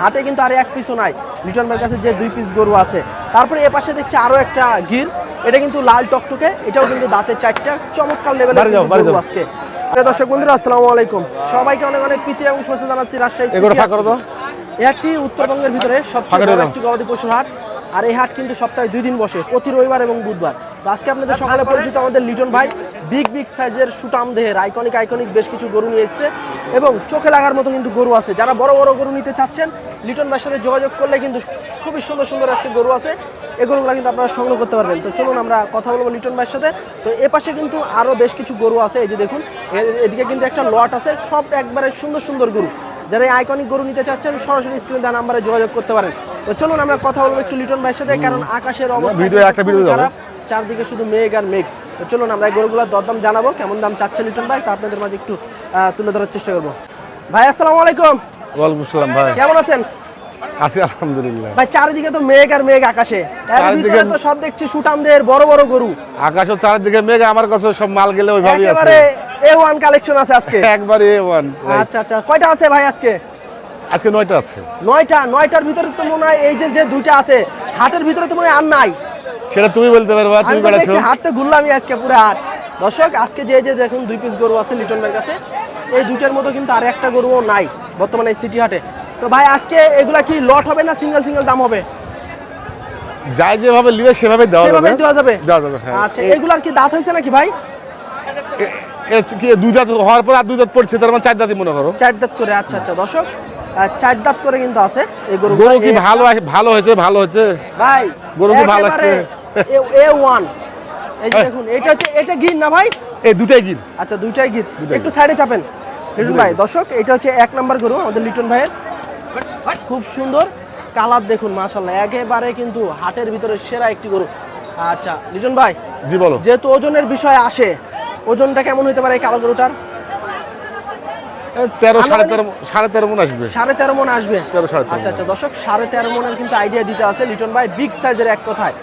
হাটে কিন্তু আর এক পিসও নাই। লিটন ভাইয়ের কাছে যে দুই পিস গরু আছে। তারপরে এ পাশে দেখছি আরও একটা গির এটা কিন্তু লাল টকটকে এটাও কিন্তু দাঁতের চারটা। চমৎকার লেভেলের গরু আজকে। দর্শক বন্ধুরা আসসালামু আলাইকুম। সবাইকে অনেক অনেক প্রীতি এবং শুভেচ্ছা জানাচ্ছি রাজশাহী একটি উত্তরবঙ্গের ভিতরে সবচেয়ে বড় একটি গবাদি পশুর হাট। আর এই হাট কিন্তু সপ্তাহে দুই দিন বসে, প্রতি রবিবার এবং বুধবার। তো আজকে আপনাদের সকালে পরিচিত আমাদের লিটন ভাই, বিগ বিগ সাইজের সুটাম দেহের আইকনিক আইকনিক বেশ কিছু গরু নিয়ে এসেছে এবং চোখে লাগার মতো কিন্তু গরু আছে। যারা বড় বড় গরু নিতে চাচ্ছেন, লিটন ভাইয়ের সাথে যোগাযোগ করলে কিন্তু খুবই সুন্দর সুন্দর আজকে গরু আছে। এই গরুগুলো কিন্তু আপনারা সংগ্রহ করতে পারবেন। তো চলুন আমরা কথা বলব লিটন ভাইয়ের সাথে। তো এ পাশে কিন্তু আরও বেশ কিছু গরু আছে, এই যে দেখুন এদিকে কিন্তু একটা লট আছে, সব একবারে সুন্দর সুন্দর গরু। যারা এই আইকনিক গরু নিতে চাচ্ছেন সরাসরি স্ক্রিনে দেওয়া নাম্বারে যোগাযোগ করতে পারেন। তো চলুন আমরা কথা বলব একটু লিটন ভাইয়ের সাথে কারণ আকাশের অবস্থা ভিডিও একটা ভিডিও। খারাপ। চারদিকে শুধু মেঘ আর মেঘ। তো চলুন আমরা এই গরুগুলোর দরদাম জানাব কেমন দাম চাচ্ছে লিটন ভাই তা আপনাদের মাঝে একটু তুলে ধরার চেষ্টা করব। ভাই আসসালামু আলাইকুম। ওয়ালাইকুম আসসালাম ভাই। কেমন আছেন? আছি আলহামদুলিল্লাহ। ভাই চারিদিকে তো মেঘ আর মেঘ আকাশে। চারিদিকে- তো সব দেখছি সুটামদের বড় বড় গরু। আকাশও চারিদিকে মেঘ আমার কাছে সব মাল গেলে ওইভাবেই আছে। এ ওয়ান কালেকশন আছে আজকে? একবারে ওয়ান আচ্ছা আচ্ছা কয়টা আছে ভাই আজকে? আজকে নয়টা আছে। নয়টা নয়টার ভিতরে তো মনে হয় এই যে যে দুইটা আছে হাটের ভিতরে তো মনে হয় আর নাই। সেটা তুমি বলতে পারবা তুমি তো বেড়াচ্ছো দেখছি হাটতে ঘুরলামই আজকে পুরো হাট। দর্শক আজকে যে যে দেখুন দুই পিস গরু আছে লিটন ভাইয়ের কাছে এই দুইটার মতো কিন্তু আর একটা গরুও নাই বর্তমানে এই সিটি হাটে। তো ভাই আজকে এগুলা কি লট হবে না সিঙ্গেল সিঙ্গেল দাম হবে? যাই যেভাবে নিবে সেভাবে দেওয়া যাবে। দেওয়া যাবে? দেওয়া যাবে হ্যাঁ। আচ্ছা এগুলার কি দাঁত হয়েছে নাকি ভাই? এ- এ দুই দাঁত হওয়ার পর আর দুই দাঁত পড়ছে তার মানে চার দাঁতই মনে করো। চার দাঁত করে আচ্ছা আচ্ছা দর্শক চার দাঁত করে কিন্তু আছে এই গরু। গরু কি ভালো ভালো হয়েছে ভালো হয়েছে? ভাই গরু কি ভালো একেবারে এ ওয়ান এই দেখুন এটা হচ্ছে এটা গির না ভাই? এই দুটাই গির। আচ্ছা দুইটাই গির। একটু সাইডে চাপেন। লিটন ভাই দর্শক এটা হচ্ছে এক নাম্বার গরু আমাদের লিটন ভাইয়ের। খুব সুন্দর কালার দেখুন মাশাল্লাহ একেবারে কিন্তু হাটের ভিতরে সেরা একটি গরু। আচ্ছা লিটন ভাই জি বলো। যেহেতু ওজনের বিষয় আসে ওজনটা কেমন হতে পারে এই কালো গরুটার? তেরো সাড়ে তেরো সাড়ে তেরো মন আসবে। সাড়ে তেরো মন আসবে? তেরো, সাড়ে আচ্ছা আচ্ছা দর্শক সাড়ে তেরো মনের কিন্তু আইডিয়া দিতে আছে লিটন ভাই বিগ সাইজের এক কথায়।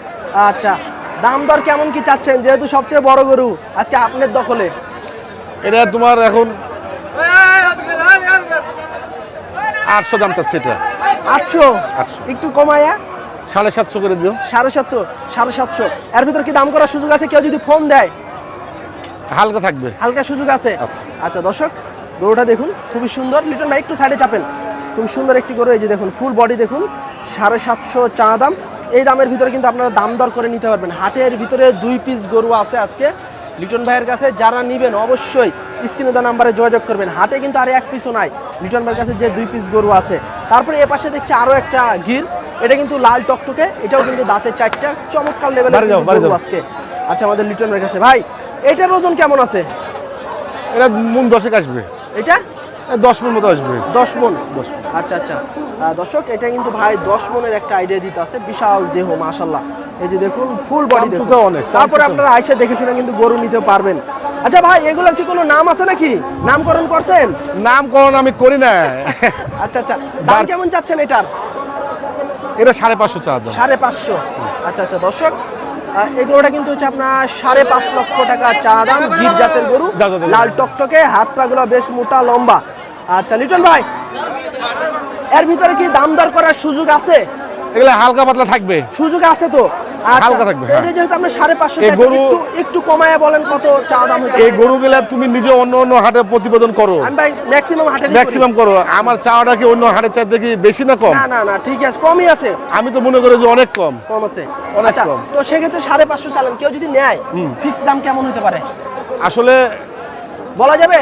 আচ্ছা দাম দর কেমন কি চাচ্ছেন? যেহেতু সবথেকে বড় গরু আজকে আপনার দখলে। এটা তোমার এখন আটশো দাম চাচ্ছে এটা। আটশো? আটশো। একটু কমায়া? সাড়ে সাতশো করে দিও। সাড়ে সাতশো সাড়ে সাতশো। এর ভিতর কি দাম করার সুযোগ আছে? কেউ যদি ফোন দেয় হালকা থাকবে। হালকা সুযোগ আছে। আচ্ছা। দর্শক গরুটা দেখুন খুবই সুন্দর। লিটন ভাই একটু সাইডে চাপেন। খুব সুন্দর একটি গরু এই যে দেখুন ফুল বডি দেখুন সাড়ে সাতশো চা দাম। এই দামের ভিতরে কিন্তু আপনারা দাম দর করে নিতে পারবেন। হাটের ভিতরে দুই পিস গরু আছে আজকে। লিটন ভাইয়ের কাছে যারা নিবেন অবশ্যই স্ক্রিনে দেওয়া নাম্বারে যোগাযোগ করবেন। হাটে কিন্তু আর এক পিসও নাই। লিটন ভাইয়ের কাছে যে দুই পিস গরু আছে। তারপরে এ পাশে দেখছি আরও একটা গির। এটা কিন্তু লাল টকটকে এটাও কিন্তু দাঁতের চারটা। চমৎকার লেভেলের। আজকে। আচ্ছা আমাদের লিটন ভাইয়ের কাছে ভাই এটার ওজন কেমন আছে? এটা মন দশেক আসবে। এটা? দশ মন মতো আসবে। দশ মন? দশ। আচ্ছা আচ্ছা। দর্শক এটা কিন্তু ভাই দশ মনের একটা আইডিয়া দিতে আছে। বিশাল দেহ মাশাল্লাহ এই যে দেখুন ফুল বডি অনেক, তারপরে। আপনারা আইসা দেখে শুনে কিন্তু গরু নিতে পারবেন। আচ্ছা ভাই এগুলোর কি কোনো নাম আছে নাকি? নামকরণ করছেন? নামকরণ আমি করি না। আচ্ছা আচ্ছা। দাম কেমন চাচ্ছেন এটার? এটা সাড়ে পাঁচশো চার সাড়ে পাঁচশো। আচ্ছা আচ্ছা। দর্শক এগুলোটা কিন্তু হচ্ছে আপনার সাড়ে পাঁচ লক্ষ টাকা চা দাম গির জাতের গরু। লাল টকটকে হাত পাগুলো বেশ মোটা লম্বা। আচ্ছা লিটন ভাই এর ভিতরে কি দাম দর করার সুযোগ আছে? এগুলো হালকা পাতলা থাকবে। সুযোগ আছে তো? হালকা থাকবে, হ্যাঁ। এটা যেহেতু আমরা সাড়ে পাঁচশো গরু- একটু একটু কমায় বলেন কত চা দাম এই গরুগুলা তুমি নিজে অন্য অন্য হাটে প্রতিবেদন করো। আমি ভাই ম্যাক্সিমাম হাটে ম্যাক্সিমাম করো। আমার চাওয়াটা কি অন্য হাটের চাইতে কি বেশি না কম? না না না ঠিক আছে কমই আছে। আমি তো মনে করি যে অনেক কম। কম আছে। অনেক আচ্ছা কম। তো সেক্ষেত্রে সাড়ে পাঁচশো চালান। কেউ যদি নেয় ফিক্স দাম কেমন হতে পারে? আসলে বলা যাবে?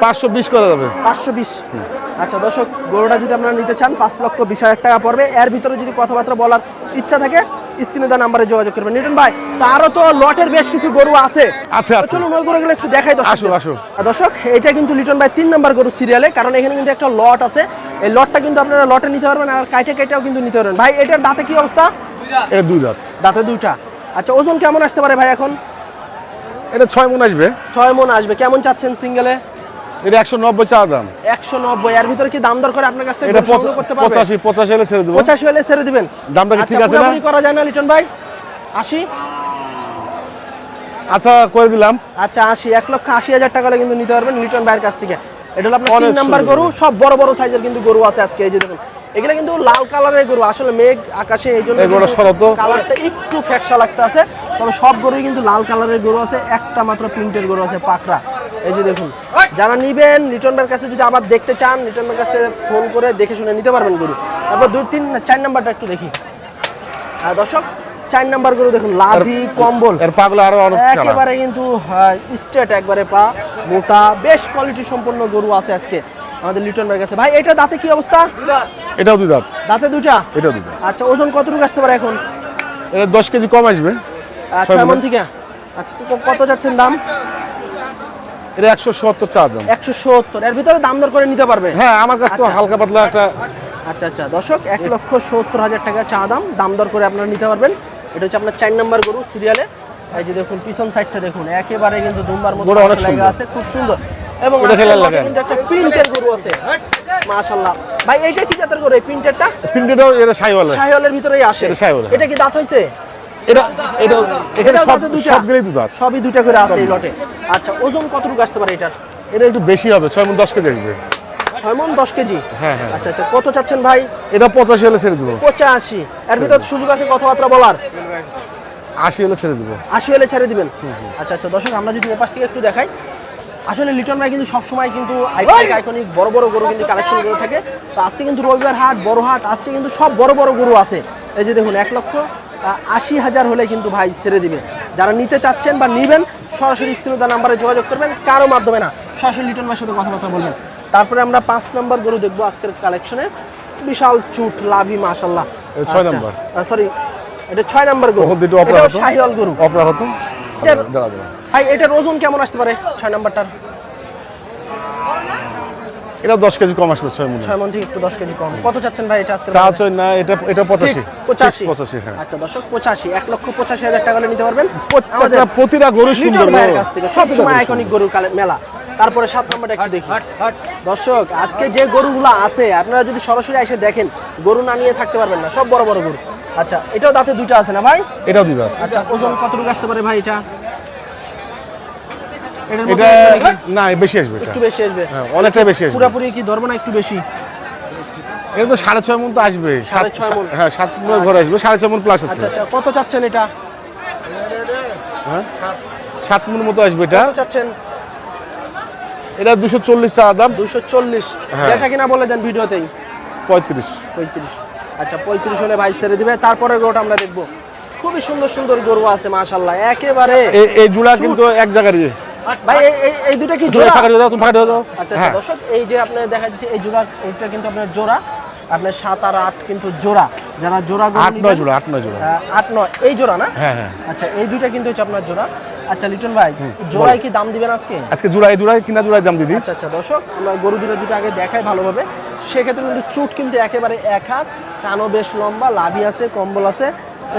পাঁচশো বিশ করা যাবে। পাঁচশো বিশ। আচ্ছা দর্শক গরুটা যদি আপনারা নিতে চান পাঁচ লক্ষ বিশ হাজার টাকা পড়বে। এর ভিতরে যদি কথাবার্তা বলার ইচ্ছা থাকে স্ক্রিনে দেওয়া নাম্বারে যোগাযোগ করবেন। নিউটন ভাই তারও তো লটের বেশ কিছু গরু আছে। আছে, আছে। চলুন ওই গরুগুলো একটু দেখাই দর্শক আসো, আসো। দর্শক এটা কিন্তু লিটন ভাই তিন নাম্বার গরু সিরিয়ালে কারণ এখানে কিন্তু একটা লট আছে। এই লটটা কিন্তু আপনারা লটে নিতে পারবেন আর কাইটে কাইটাও কিন্তু নিতে পারবেন। ভাই এটার দাঁতে কি অবস্থা? এটা দুই দাঁত। দাঁতে দুইটা। আচ্ছা ওজন কেমন আসতে পারে ভাই এখন? এটা ছয় মন আসবে। ছয় মন আসবে। কেমন চাচ্ছেন সিঙ্গেলে এটা চা দাম। একশো নব্বই এর ভিতরে কি দাম দর করে আপনার কাছ থেকে এটা করতে পারবে? হলে ছেড়ে দেবো। হলে ছেড়ে দিবেন। দামটা কি ঠিক আচ্ছা, আছে না? করা যায় না লিটন ভাই? আশি? আচ্ছা করে দিলাম। আচ্ছা লক্ষ আশি হাজার টাকা কিন্তু নিতে পারবেন লিটন ভাইয়ের কাছ থেকে। এটা হলো আপনার তিন নাম্বার গরু সব বড় বড় সাইজের কিন্তু গরু আছে আজকে এই যে দেখুন। এগুলো কিন্তু লাল কালারের গরু আসলে মেঘ আকাশে এই জন্য। কালারটা একটু ফ্যাকসা লাগতে আছে। তবে সব গরুই কিন্তু লাল কালারের গরু আছে একটা মাত্র প্রিন্টের গরু আছে পাকড়া। এই যে দেখুন যারা নিবেন লিটনটার কাছে যদি আবার দেখতে চান লিটনের কাছে ফোন করে দেখে শুনে নিতে পারবেন গরু। তারপর দুই তিন চার নাম্বারটা একটু দেখি। আহ, দর্শক চার নাম্বার গরু দেখুন লাভি কম্বল। এর পাগলা আরও অনেক। একেবারে কিন্তু স্ট্রেট একবারে পা মোটা বেশ কোয়ালিটি সম্পন্ন গরু আছে আজকে আমাদের লিটন ভাইয়ের কাছে। ভাই এটা দাঁতে কি অবস্থা? এটাও দুই দাঁত। দাঁতে দুটা এটাও দুই দাঁত। আচ্ছা ওজন কতটুকু আসতে পারে এখন? এটা দশ কেজি কম আসবে। আচ্ছা এমন। থেকে? আচ্ছা কত যাচ্ছেন দাম? এটা একশো সত্তর চার দাম। একশো সত্তর। এর ভিতরে দাম দর করে নিতে পারবে? হ্যাঁ আমার কাছে তো আচ্ছা। হালকা পাতলা একটা আচ্ছা আচ্ছা। দর্শক এক লক্ষ সত্তর হাজার টাকা চা দাম। দাম দর করে আপনারা নিতে পারবেন। এটা হচ্ছে আপনার চার নাম্বার গরু সিরিয়ালে। এই যে দেখুন পিছন সাইডটা দেখুন। একেবারে কিন্তু দুম্বার মতো অনেক সুন্দর। আছে খুব সুন্দর। এবং এটা খেলার লটে কিন্তু একটা প্রিন্টের গরু আছে। মাশাআল্লাহ। ভাই এইটা কি জাতের গরু? এই প্রিন্টেরটা? পিন্ডিটাও এটা সাইওয়ালা শাহিওয়ালের ভিতরেই আসে। এটা কি দাঁত হইছে এটা এটা এখানে সব সবগুলোই দু দাঁত সবই দুটা করে আছে এই লটে। আচ্ছা ওজন কতটুকু আসতে পারে এটার? এটা একটু বেশি হবে ছয় মন দশ কেজি আসবে। ছয় মন দশ কেজি? হ্যাঁ হ্যাঁ। আচ্ছা আচ্ছা কত চাচ্ছেন ভাই? এটা পঁচাশি হলে ছেড়ে দেবো। পঁচাশি। এর ভিতর সুযোগ আছে কথাবার্তা বলার? আশি হলে ছেড়ে দেবো। আশি হলে ছেড়ে দিবেন? আচ্ছা আচ্ছা দর্শক আমরা যদি এপাশ থেকে একটু দেখাই আসলে লিটন ভাই কিন্তু সবসময় কিন্তু আইকনিক আইকনিক বড় বড় গরু কিন্তু কালেকশন করে থাকে। তো আজকে কিন্তু রবিবার হাট বড় হাট আজকে কিন্তু সব বড় বড় গরু আছে। এই যে দেখুন এক লক্ষ আশি হাজার হলে কিন্তু ভাই ছেড়ে দিবে। যারা নিতে চাচ্ছেন বা নিবেন সরাসরি স্ক্রিনে দেওয়া নাম্বারে যোগাযোগ করবেন কারও মাধ্যমে না সরাসরি লিটন ভাইয়ের সাথে কথাবার্তা বলবেন। তারপরে আমরা পাঁচ নম্বর গরু দেখব আজকের কালেকশনে বিশাল চুট লাভি মাশাল্লাহ ছয় নম্বর। সরি এটা ছয় নম্বর গরু। শাহিওয়াল গরু। অপরা হতো? এটার- দাঁড়া দাঁড়া ভাই এটার ওজন কেমন আসতে পারে ছয় নাম্বারটার? এটা দশ কেজি কম আসবে ছয় মনে ছয় মন থেকে একটু দশ কেজি কম। কত চাচ্ছেন ভাই এটা আজকে চা না এটা এটা পঁচাশি। পঁচাশি। পঁচাশি হ্যাঁ। আচ্ছা দর্শক পঁচাশি। এক লক্ষ পঁচাশি হাজার টাকা নিতে পারবেন। প্রত্যেকটা প্রতিটা গরু সুন্দর ভাইয়ের। কাছ থেকে সবসময় আইকনিক গরুর কালে- মেলা। তারপরে সাত নম্বরটা একটু দেখি। দর্শক আজকে যে গরুগুলো আছে আপনারা যদি সরাসরি এসে দেখেন গরু না নিয়ে থাকতে পারবেন না। সব বড় বড় গরু। আচ্ছা এটাও দাঁতে দুটো আছে না ভাই? এটাও দুই দাঁত আচ্ছা ওজন কতটুকু আসতে পারে ভাই এটা? এটা না বেশি আসবে একটু বেশি আসবে। হ্যাঁ, অনেকটাই বেশি আসবে। পুরাপুরি কি ধরবো না একটু বেশি? এটা তো সাড়ে ছয় মন তো আসবে। হ্যাঁ সাত মন ঘরে আসবে সাড়ে ছয় মন প্লাস আছে। আচ্ছা আচ্ছা কত চাচ্ছেন এটা? হ্যাঁ? সাত মন মতো আসবে এটা। চাচ্ছেন? এটা দুশো চল্লিশ চা দাম। দুইশো চল্লিশ। হ্যাঁ। বেচা কিনা বলে দেন ভিডিওতেই। পঁয়ত্রিশ। পঁয়ত্রিশ। আচ্ছা পঁয়ত্রিশ হলে ভাই ছেড়ে দিবে। তারপরে গরুটা আমরা দেখব। খুবই সুন্দর সুন্দর গরু আছে মাশাল্লাহ একেবারে এই- জোড়া কিন্তু এক জায়গার ইয়ে ভাই এই- এই দুটা কি জোড়া? ফাঁকা দাও তুমি ফাঁকা দাও। আচ্ছা আচ্ছা হ্যাঁ দর্শক এই যে আপনি দেখা যাচ্ছে এই জোড়া এইটা কিন্তু আপনার জোড়া। আপনার সাত আর আট কিন্তু জোড়া। যারা জোড়া আট নয় জোড়া আট নয় জোড়া। আট নয় এই জোড়া না? হ্যাঁ হ্যাঁ। আচ্ছা এই দুইটা কিন্তু হচ্ছে আপনার জোড়া। আচ্ছা লিটন ভাই জোড়ায় কি দাম দিবেন আজকে? আজকে জোড়ায় জোড়ায় কিনা জোড়ায় দাম দিদি আচ্ছা আচ্ছা দর্শক আমরা গরু দুটো যদি আগে দেখাই ভালোভাবে সেক্ষেত্রে কিন্তু চুট কিন্তু একেবারে এক হাত কানও বেশ লম্বা লাভি আছে কম্বল আছে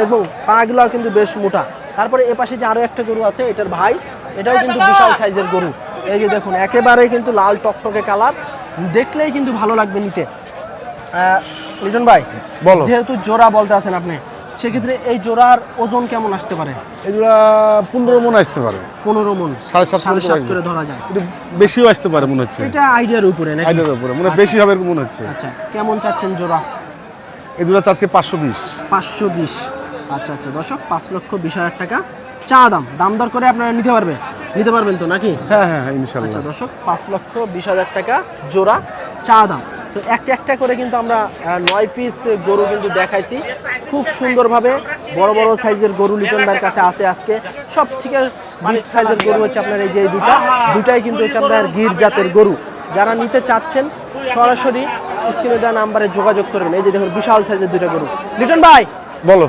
এবং পাগুলো কিন্তু বেশ মোটা। তারপরে এ পাশে যে আরও একটা গরু আছে এটার ভাই এটাও কিন্তু বিশাল সাইজের গরু। এই যে দেখুন একেবারে কিন্তু লাল টকটকে কালার। দেখলেই কিন্তু ভালো লাগবে নিতে। লিটন ভাই বলো। যেহেতু জোড়া বলতে আছেন আপনি সেক্ষেত্রে এই জোড়ার ওজন কেমন আসতে পারে? এই জোড়া পনেরো মন আসতে পারে। পনেরো মন সাড়ে সাত মণ সাড়ে সাত করে ধরা যায়। একটু বেশিও আসতে পারে মনে হচ্ছে। এটা আইডিয়ার উপরে নাকি? আইডিয়ার উপরে মনে বেশি হবে এরকম মনে হচ্ছে। আচ্ছা কেমন চাচ্ছেন জোড়া? এই জোড়া চাচ্ছে পাঁচশো বিশ। পাঁচশো বিশ। আচ্ছা আচ্ছা দর্শক পাঁচ লক্ষ বিশ হাজার টাকা। চা দাম দাম দর করে আপনারা নিতে পারবে। নিতে পারবেন তো নাকি? হ্যাঁ হ্যাঁ হ্যাঁ আচ্ছা ইনশাল্লাহ দর্শক পাঁচ লক্ষ বিশ হাজার টাকা জোড়া চা দাম। তো একটা একটা করে কিন্তু আমরা নয় পিস গরু কিন্তু দেখাইছি। খুব সুন্দরভাবে বড় বড় সাইজের গরু লিটন ভাইয়ের কাছে আছে আজকে। সব থেকে বিগ সাইজের গরু হচ্ছে আপনার এই যে দুটা। দুটাই কিন্তু হচ্ছে আপনার গির জাতের গরু। যারা নিতে চাচ্ছেন সরাসরি স্ক্রিনে দেওয়া নাম্বারে যোগাযোগ করবেন। এই যে দেখুন বিশাল সাইজের দুটা গরু। লিটন ভাই! বলো।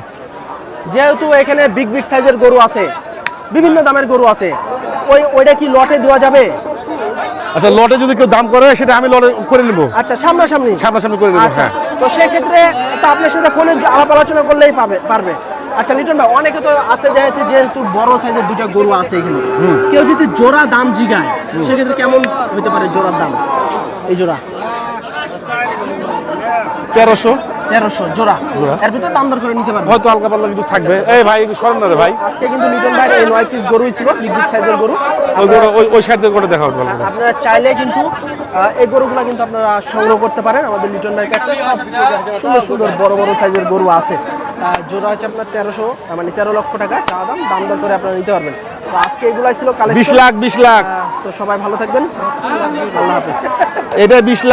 যেহেতু এখানে বিগ বিগ সাইজের গরু আছে বিভিন্ন দামের গরু আছে ওই ওইটা কি লটে দেওয়া যাবে? আচ্ছা লটে যদি কেউ দাম করে সেটা আমি লটে করে নেব। আচ্ছা সামনাসামনি? সামনাসামনি করে নেব আচ্ছা হ্যাঁ। তো সেক্ষেত্রে তো আপনার সাথে ফোনে আলাপ আলোচনা করলেই পাবে পারবে। আচ্ছা লিটন ভাই অনেকে তো আছে যে হচ্ছে যেহেতু বড় সাইজের দুটো গরু আছে এখানে। কেউ যদি জোড়া দাম জিগায় সেক্ষেত্রে কেমন হতে পারে জোড়ার দাম? এই জোড়া। তেরোশো। তেরোশো জোড়া। এর ভিতরে দাম দর করে নিতে পারবেন হয়তো হালকা পাতলা কিছু থাকবে। এই ভাই না রে ভাই। আজকে কিন্তু ভাই এই নয় পিস ছিল বিগ সাইজের গরু। ওই গরু- ওই ওই দেখা ভালো আপনারা চাইলে কিন্তু এই গরুগুলো কিন্তু আপনারা সংগ্রহ করতে পারেন আমাদের লিটন ভাইয়ের কাছে। সুন্দর সুন্দর বড় বড় সাইজের গরু আছে। জোড়া হচ্ছে আপনার তেরোশো মানে তেরো লক্ষ টাকা চা দাম দাম দর করে আপনারা নিতে পারবেন। তো আজকে এগুলাই ছিল বিশ কালেকশন লাখ বিশ লাখ। তো সবাই ভালো থাকবেন। আল্লাহ হাফেজ। এটা বিশ লাখ।